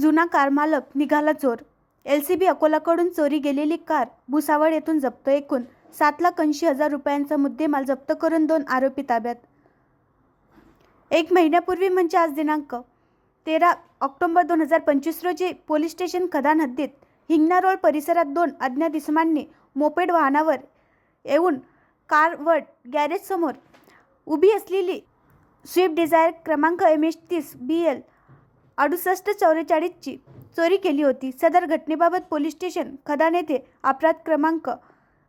जुना कार मालक निघाला चोर. एल सी बी अकोलाकडून चोरी गेलेली कार भुसावळ येथून जप्त एकूण सात लाख ऐंशी हजार रुपयांचा मुद्देमाल जप्त करून दोन आरोपी ताब्यात. एक महिन्यापूर्वी म्हणजे आज दिनांक तेरा ऑक्टोबर दोन हजार पंचवीस रोजी पोलीस स्टेशन खदान हद्दीत हिंगणा रोड परिसरात दोन अज्ञात इसमांनी मोपेड वाहनावर येऊन कारवड गॅरेजसमोर उभी असलेली स्विफ्ट डिझायर क्रमांक एम एच तीस बी एल अडुसष्ट चौवेचाळीसची चोरी केली होती. सदर घटनेबाबत पोलीस स्टेशन खदान येथे अपराध क्रमांक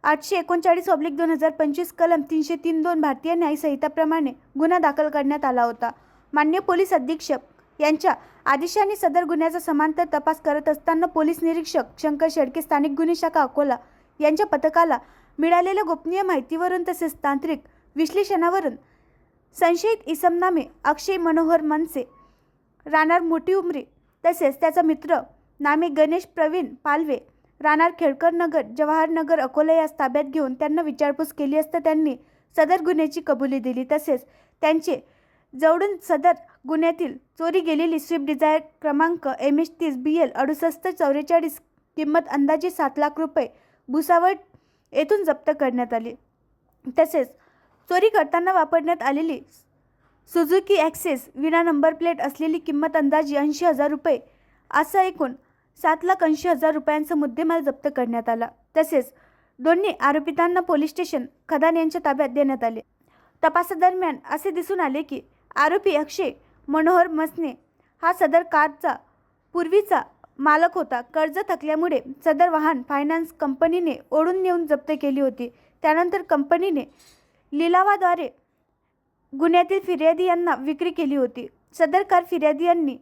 आठशे एकोणचाळीस ऑब्लिक दोन हजार पंचवीस कलम तीनशे तीन दोन भारतीय न्यायसंहिताप्रमाणे गुन्हा दाखल करण्यात आला होता. मान्य पोलीस अधीक्षक यांच्या आदेशाने सदर गुन्ह्याचा समांतर तपास करत असताना पोलीस निरीक्षक शंकर शेडके स्थानिक गुन्हे शाखा अकोला यांच्या पथकाला मिळालेल्या गोपनीय माहितीवरून तसेच तांत्रिक विश्लेषणावरून संशयित इसमनामे अक्षय मनोहर मनसे राहणार मोठी उमरी. तसेच त्याचा मित्र नामे गणेश प्रवीण पालवे राहणार खेडकर नगर जवाहरनगर अकोला यास ताब्यात घेऊन त्यांना विचारपूस केली असता त्यांनी सदर गुन्ह्याची कबुली दिली. तसेच त्यांचे जवळून सदर गुन्ह्यातील चोरी गेलेली स्विफ्ट डिझायर क्रमांक एम एच तीस बी एल अडुसष्ट चौवेचाळीस किंमत अंदाजे सात लाख रुपये भुसावळ येथून जप्त करण्यात आली. तसेच चोरी करताना वापरण्यात आलेली सुझुकी ॲक्सेस विना नंबर प्लेट असलेली किंमत अंदाजे ऐंशी हजार रुपये असं एकूण सात लाख ऐंशी हजार रुपयांचा मुद्देमाल जप्त करण्यात आला. तसेच दोन्ही आरोपितांना पोलीस स्टेशन खदान यांच्या ताब्यात देण्यात आले. तपासादरम्यान असे दिसून आले की आरोपी अक्षय मनोहर मसने हा सदर कारचा पूर्वीचा मालक होता. कर्ज थकल्यामुळे सदर वाहन फायनान्स कंपनीने ओढून नेऊन जप्त केली होती. त्यानंतर कंपनीने लिलावाद्वारे गुन्ह्यातील फिर्यादी यांना विक्री केली होती. सदर कार फिर्यादी यांनी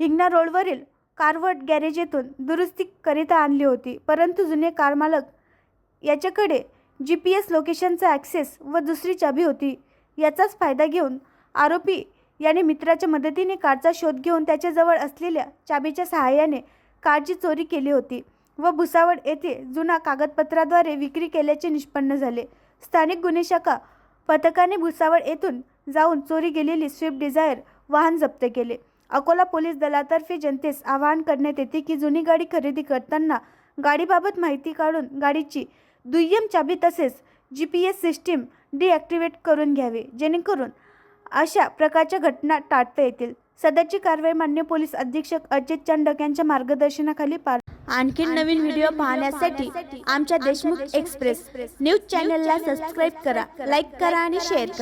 हिंगणा रोडवरील कारवट गॅरेज येथून दुरुस्तीकरिता आणली होती. परंतु जुने कार मालक याच्याकडे जी पी एस लोकेशनचा ॲक्सेस व दुसरी चाबी होती. याचाच फायदा घेऊन आरोपी याने मित्राच्या मदतीने कारचा शोध घेऊन त्याच्याजवळ असलेल्या चाबीच्या सहाय्याने कारची चोरी केली होती व भुसावळ येथे जुना कागदपत्राद्वारे विक्री केल्याचे निष्पन्न झाले. स्थानिक गुन्हे शाखा पथकाने भुसावळ येथून जाऊन चोरी गेलेली स्विफ्ट डिझायर वाहन जप्त केले. अकोला पोलीस दलातर्फे जनतेस आवाहन करण्यात येते की जुनी गाडी खरेदी करताना गाडीबाबत माहिती काढून गाडीची दुय्यम चाबी तसेच G P S system deactivate करून घ्यावे जेणेकरून अशा प्रकारच्या घटना टाळता येतील. सदरची कारवाई मान्य पोलीस अधीक्षक अजित चंडक यांच्या मार्गदर्शनाखाली पार आणखी नवीन व्हिडिओ पाहण्यासाठी आमच्या देशमुख एक्सप्रेस न्यूज चॅनलला सबस्क्राईब करा लाईक करा आणि शेअर करा.